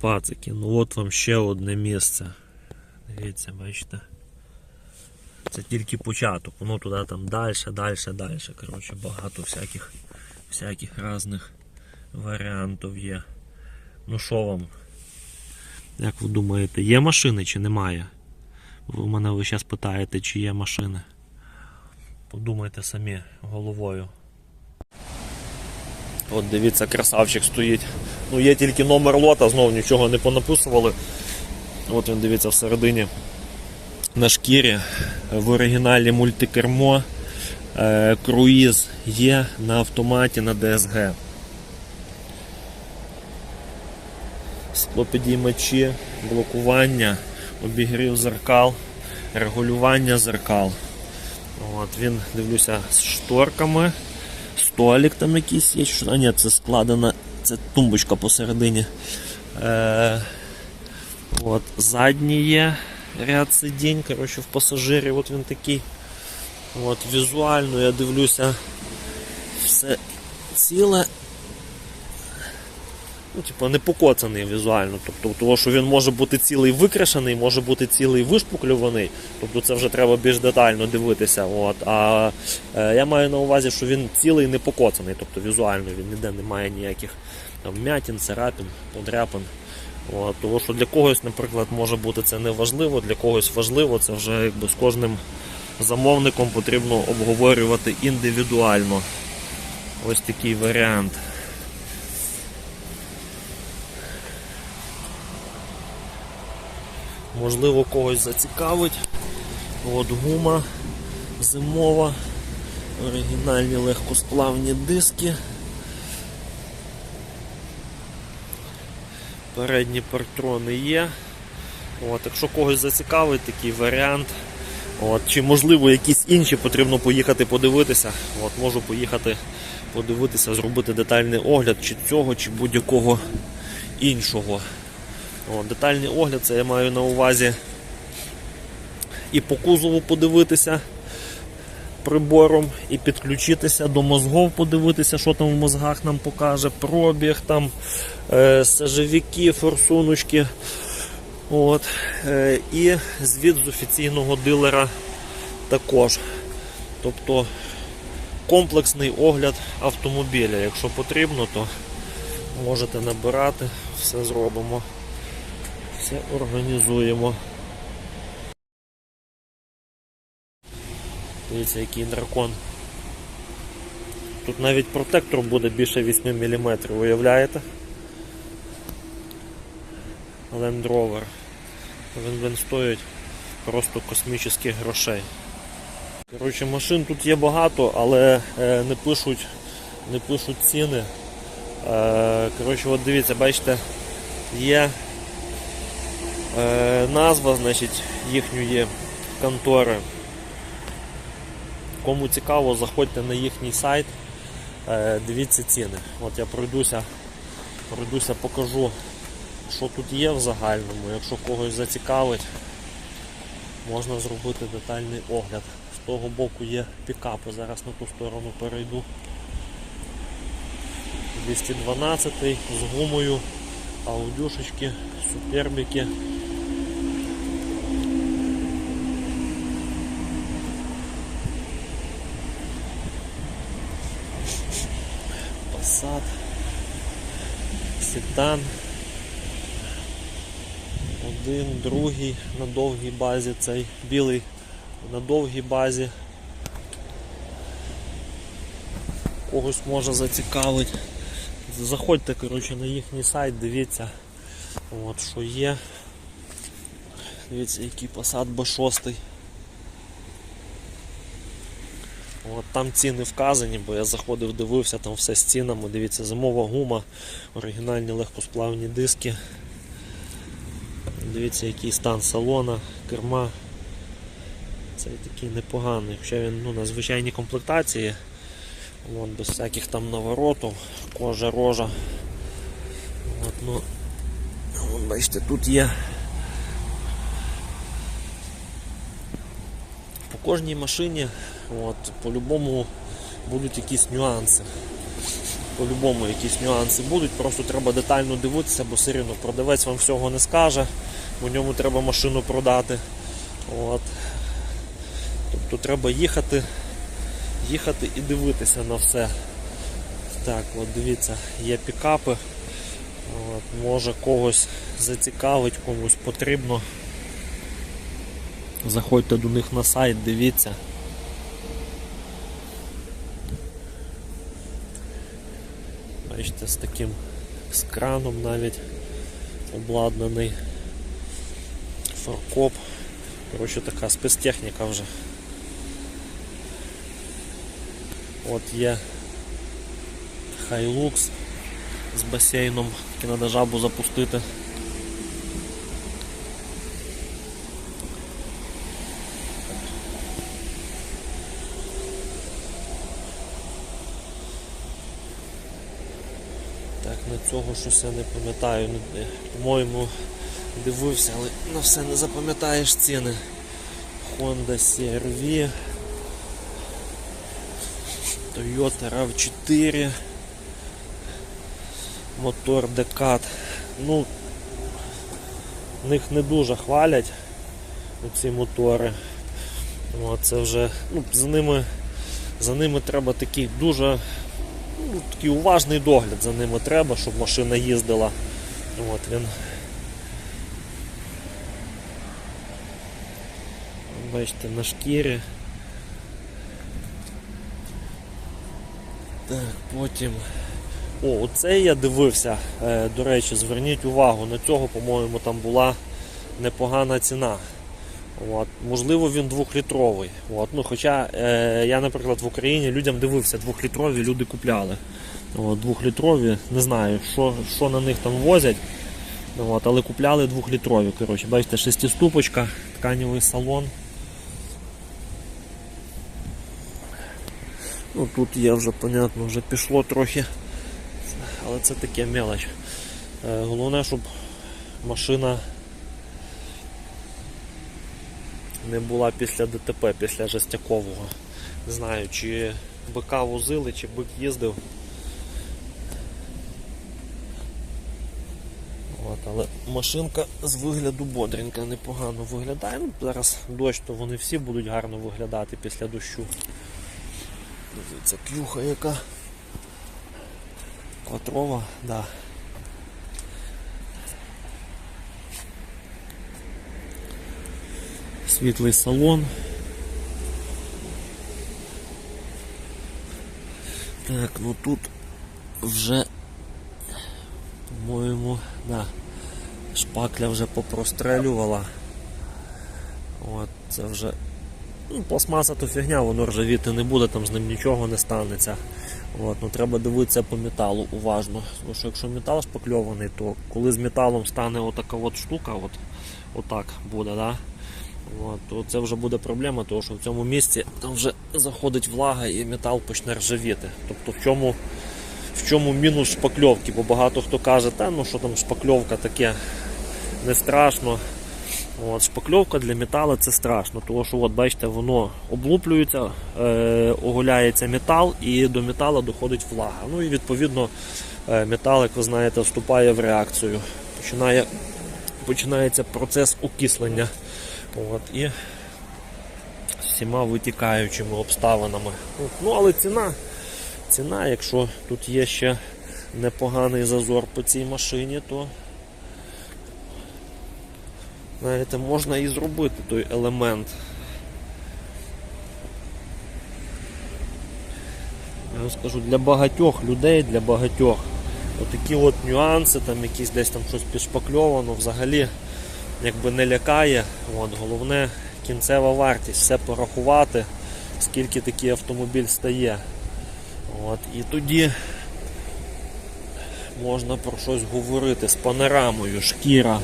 пацики, ну от вам ще одне місце. Дивіться, бачите. Це тільки початок, воно туди там далі, далі, далі. Коротше, багато всяких, всяких різних варіантів є. Ну що вам? Як ви думаєте, є машини чи немає? Ви мене ви зараз питаєте, чи є машини. Подумайте самі головою. От дивіться, красавчик стоїть. Ну є тільки номер лота, знову нічого не понаписували. От він дивіться всередині на шкірі. В оригіналі мультикермо. Е, Круїз є на автоматі на DSG. Склопідіймачі, блокування, обігрів зеркал, регулювання зеркал. От, він дивлюся з шторками. Столик там якийсь є. А ні, це складена, це тумбочка посередині. Е, от, задній є ряд сидінь. Коротше, в пасажирі от він такий. От, візуально я дивлюся все ціле. Ну, типу, не покоцаний візуально. Тобто, того, що він може бути цілий викрашений, може бути цілий вишпуклюваний. Тобто це вже треба більш детально дивитися. От. А е, я маю на увазі, що він цілий не покоцаний, тобто візуально він ніде не має ніяких там м'ятін, царапин, подряпин. От. Тому що для когось, наприклад, може бути це не важливо, для когось важливо, це вже якби з кожним замовником потрібно обговорювати індивідуально. Ось такий варіант. Можливо, когось зацікавить. От гума зимова, оригінальні легкосплавні диски. Передні партрони є. От, якщо когось зацікавить такий варіант, от, чи можливо якісь інші, потрібно поїхати подивитися. От, можу поїхати подивитися, зробити детальний огляд чи цього, чи будь-якого іншого. О, детальний огляд, це я маю на увазі і по кузову подивитися прибором, і підключитися до мозгов, подивитися, що там в мозгах нам покаже, пробіг, там е, сажевики, форсуночки. От, е, і звіт з офіційного дилера також. Тобто комплексний огляд автомобіля. Якщо потрібно, то можете набирати, все зробимо. Все організуємо. Дивіться, який дракон. Тут навіть протектор буде більше 8 мм, уявляєте? Land Rover. Він, він стоїть просто космічних грошей. Коротше, машин тут є багато, але е, не пишуть не пишуть ціни. Е, коротше, от дивіться, бачите, є назва значить, їхньої контори. Кому цікаво, заходьте на їхній сайт, е, дивіться ціни. От я пройдуся, пройдуся, покажу, що тут є в загальному. Якщо когось зацікавить, можна зробити детальний огляд. З того боку є пікапи, зараз на ту сторону перейду. 212 з гумою, аудюшечки, супербіки. Passat, седан. Один, другий на довгій базі, цей білий на довгій базі. Когось може зацікавить. Заходьте коротше, на їхній сайт, дивіться, от, що є. Дивіться, який Passat B6. От, там ціни вказані, бо я заходив, дивився, там все з цінами. Дивіться, зимова гума, оригінальні легкосплавні диски. Дивіться, який стан салона, керма. Цей такий непоганий, хоча він ну, на звичайній комплектації. Вон, без всяких там наворотів, кожа, рожа. От, ну, бачите, тут є. По кожній машині по-любому будуть якісь нюанси. По-любому якісь нюанси будуть, просто треба детально дивитися, бо все рівно продавець вам всього не скаже, у ньому треба машину продати. От. Тобто треба їхати, їхати і дивитися на все. Так, от дивіться, є пікапи. От, може когось зацікавить, комусь потрібно. Заходьте до них на сайт, дивіться. Бачите, з таким з краном навіть обладнаний фаркоп. Коротше, така спецтехніка вже. От є хайлукс з басейном, який треба жабу запустити. Так, на цього щось я не пам'ятаю. Ну, е, По-моєму, дивився, але на все не запам'ятаєш ціни. Honda CR-V, Toyota RAV4, мотор Decat. Ну, них не дуже хвалять ці мотори. От, це вже, ну, за ними, за ними треба такий дуже ну, такий уважний догляд за ними треба, щоб машина їздила. От він. Бачите, на шкірі. Так, потім. О, оце я дивився. Е, до речі, зверніть увагу, на цього, по-моєму, там була непогана ціна. От. Можливо, він двохлітровий. От. Ну, хоча е, я, наприклад, в Україні людям дивився, двохлітрові люди купляли. От, двохлітрові, не знаю, що, що на них там возять. От, але купляли двохлітрові. Коротше, бачите, шестиступочка, тканевий салон. Ну, тут є вже, понятно, вже пішло трохи. Але це таке мелоч. Е, головне, щоб машина не була після ДТП, після жестякового. Не знаю, чи бика возили, чи бик їздив. От, але машинка з вигляду бодренька, непогано виглядає. Ну, зараз дощ, то вони всі будуть гарно виглядати після дощу. Дивіться, клюха яка. Кватрова, да. Світлий салон. Так, ну тут вже, по-моєму, да, шпакля вже попрострелювала. От, це вже ну, пластмаса то фігня, воно ржавіти не буде, там з ним нічого не станеться. От, ну, треба дивитися по металу уважно. Тому що якщо метал шпакльований, то коли з металом стане отака от штука, от, отак буде, да? От, то це вже буде проблема, тому що в цьому місці там вже заходить влага і метал почне ржавіти. Тобто в чому, в чому мінус шпакльовки, бо багато хто каже, та ну що там шпакльовка таке не страшно. От, Шпакльовка для металу це страшно, тому що от, бачите, воно облуплюється, е, оголяється метал і до металу доходить влага. Ну і відповідно е, метал, як ви знаєте, вступає в реакцію. Починає, починається процес окислення. От, і з всіма витікаючими обставинами. От, ну, але ціна, ціна, якщо тут є ще непоганий зазор по цій машині, то знаєте, можна і зробити той елемент. Я вам скажу, для багатьох людей, для багатьох отакі от нюанси, там якісь десь там щось підшпакльовано, взагалі якби не лякає. От, головне кінцева вартість, все порахувати, скільки такий автомобіль стає. От, І тоді можна про щось говорити з панорамою, шкіра.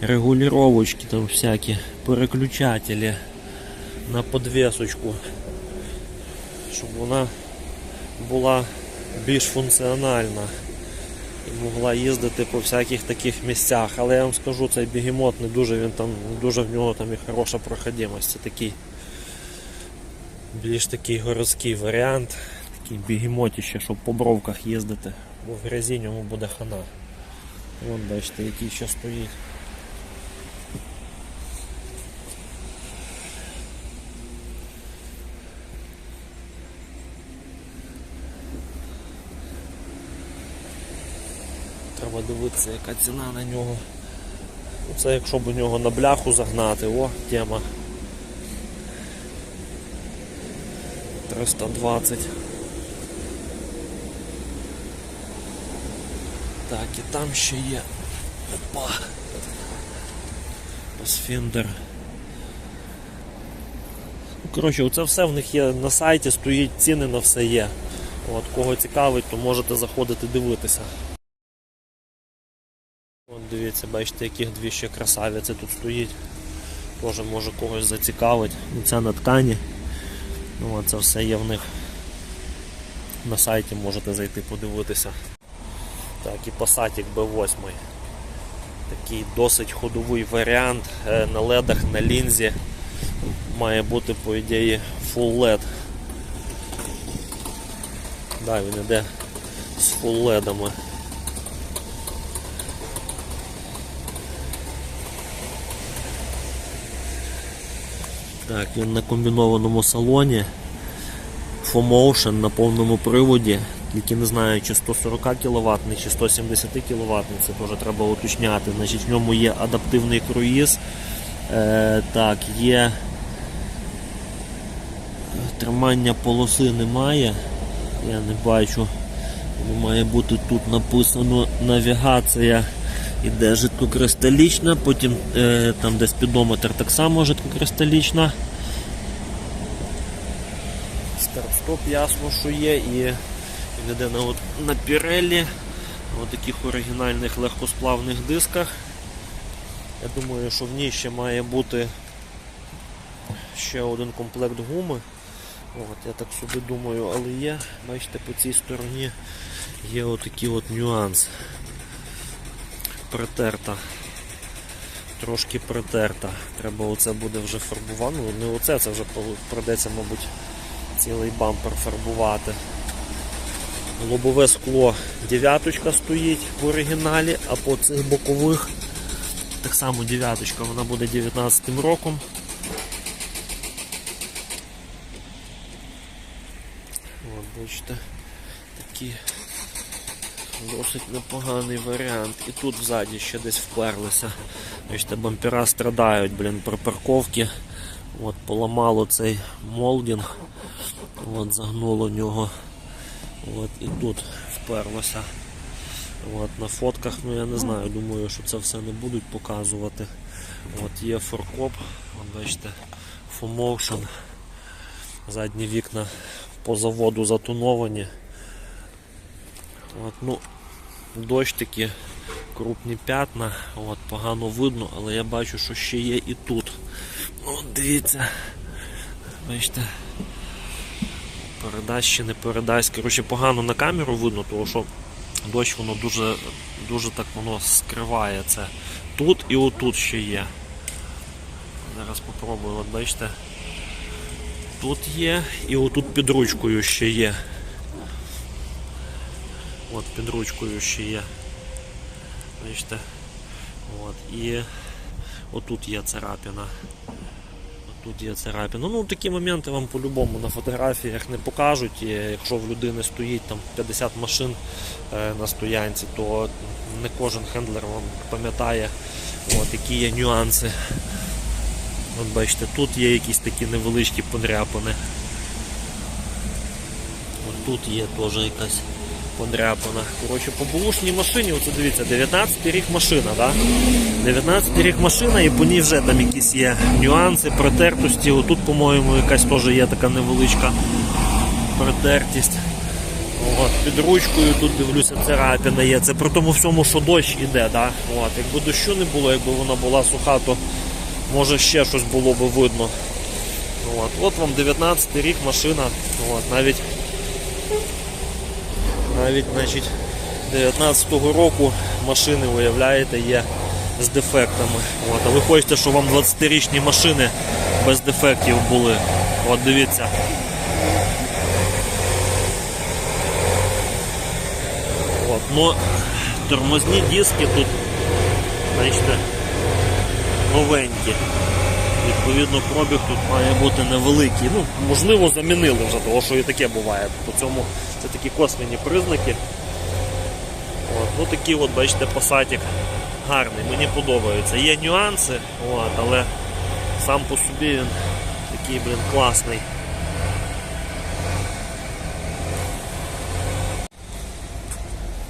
Регулировочки там всякі, переключателі на подвесочку, щоб вона була більш функціональна і могла їздити по всяких таких місцях. Але я вам скажу, цей бігемот не дуже він там, не дуже в нього там і хороша проходимость. Це такий Більш такий городський варіант, такий бігемотіще, щоб по бровках їздити, бо в грязі ньому буде хана. Вон бачите, який ще стоїть. Треба дивитися, яка ціна на нього. Ну, Це якщо б у нього на бляху загнати, о, тема. 320. Так, і там ще є. Опа. Пасфіндер. Ну, Коротше, оце все в них є на сайті, стоїть ціни на все є. От, кого цікавить, то можете заходити дивитися. Дивіться, бачите, яких дві ще красавиці тут стоїть. Теж може когось зацікавить. Ну, Це на ткані. Ну, це все є в них. На сайті можете зайти подивитися. Так, і Passat B8. Такий досить ходовий варіант е, на ледах, на лінзі. Має бути, по ідеї, Full LED. Да, він іде з Full Так, він на комбінованому салоні. FOMotion на повному приводі. Тільки не знаю, чи 140 кВт, чи 170 кВт, це теж треба уточняти. Значить, в ньому є адаптивний круїз. Е, так, є тримання полоси немає. Я не бачу. Має бути тут написано навігація іде жидкокристалічна, потім е, там де спідометр так само жидкокристалічна. Старт-стоп ясно, що є, і він йде на, от, на Pirelli, на таких оригінальних легкосплавних дисках. Я думаю, що в ній ще має бути ще один комплект гуми. От, я так собі думаю, але є, бачите, по цій стороні є отакий от нюанс. Притерта. Трошки притерта. Треба оце буде вже фарбувати. Ну, не оце, це вже придеться, мабуть, цілий бампер фарбувати. Лобове скло дев'яточка стоїть в оригіналі, а по цих бокових так само дев'яточка, вона буде 19 роком. От, бачите, такий досить непоганий варіант. І тут ззаді ще десь вперлися. Бачите, бампера страдають, блін, при парковці. От, поламало цей молдинг. От, загнуло нього. От, і тут вперлося. От, на фотках, ну я не знаю, думаю, що це все не будуть показувати. От, є форкоп, бачите, FOMotion. Задні вікна по заводу затоновані. От, ну, дощ такі, крупні п'ятна, от, погано видно, але я бачу, що ще є і тут. От дивіться, бачите, передасть чи не передасть. Коротше, погано на камеру видно, тому що дощ воно дуже дуже так воно скриває це. Тут і отут ще є. Зараз попробую, от бачите. Тут є і отут під ручкою ще є. От під ручкою ще є. Бачите? От, і отут є царапина. Тут є царапина. Ну такі моменти вам по-любому на фотографіях не покажуть. І якщо в людини стоїть там 50 машин е, на стоянці, то не кожен хендлер вам пам'ятає, які є нюанси. От бачите, тут є якісь такі невеличкі подряпини. От тут є теж якась подряпина. Коротше, по бушній машині, оце дивіться, 19 рік машина, да? 19 рік машина і по ній вже там якісь є нюанси, протертості. Отут, по-моєму, якась теж є така невеличка протертість. От, під ручкою тут дивлюся, царапина є. Це при тому всьому, що дощ іде. Да? От, якби дощу не було, якби вона була суха, то може ще щось було би видно. От, от вам 19 рік машина. От, навіть навіть значить, 19-го року машини, виявляєте, є з дефектами. От. А ви хочете, щоб вам 20-річні машини без дефектів були. От дивіться. От. Ну, Тормозні диски тут бачите, новенькі. Відповідно, пробіг тут має бути невеликий. Ну, Можливо, замінили вже, того, що і таке буває. По цьому це такі косвенні признаки. От, ну такий от, бачите, посадик гарний, мені подобається. Є нюанси, от, але сам по собі він такий, блін, класний.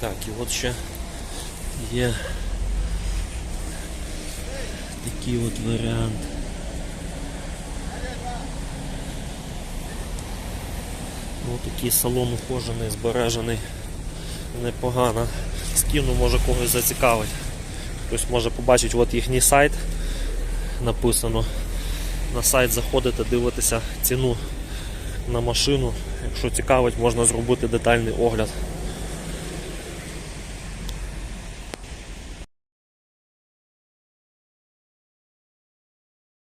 Так, і от ще є такий от варіант. Такий салон ухожений, збережений непогано. Скину може когось зацікавить. Хтось може побачити от їхній сайт написано. На сайт заходите, дивитеся ціну на машину. Якщо цікавить, можна зробити детальний огляд.